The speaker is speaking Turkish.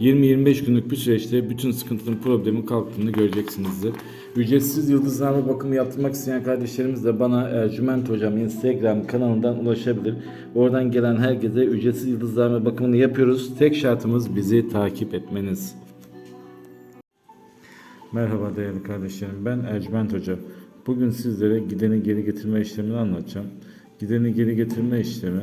20-25 günlük bir süreçte bütün sıkıntının problemin kalktığını göreceksinizdir. Ücretsiz yıldızlama bakımı yaptırmak isteyen kardeşlerimiz de bana Ercüment Hocam Instagram kanalından ulaşabilir. Oradan gelen herkese ücretsiz yıldızlama bakımını yapıyoruz. Tek şartımız bizi takip etmeniz. Merhaba değerli kardeşlerim. Ben Ercüment Hoca. Bugün sizlere gideni geri getirme işlemini anlatacağım. Gideni geri getirme işlemi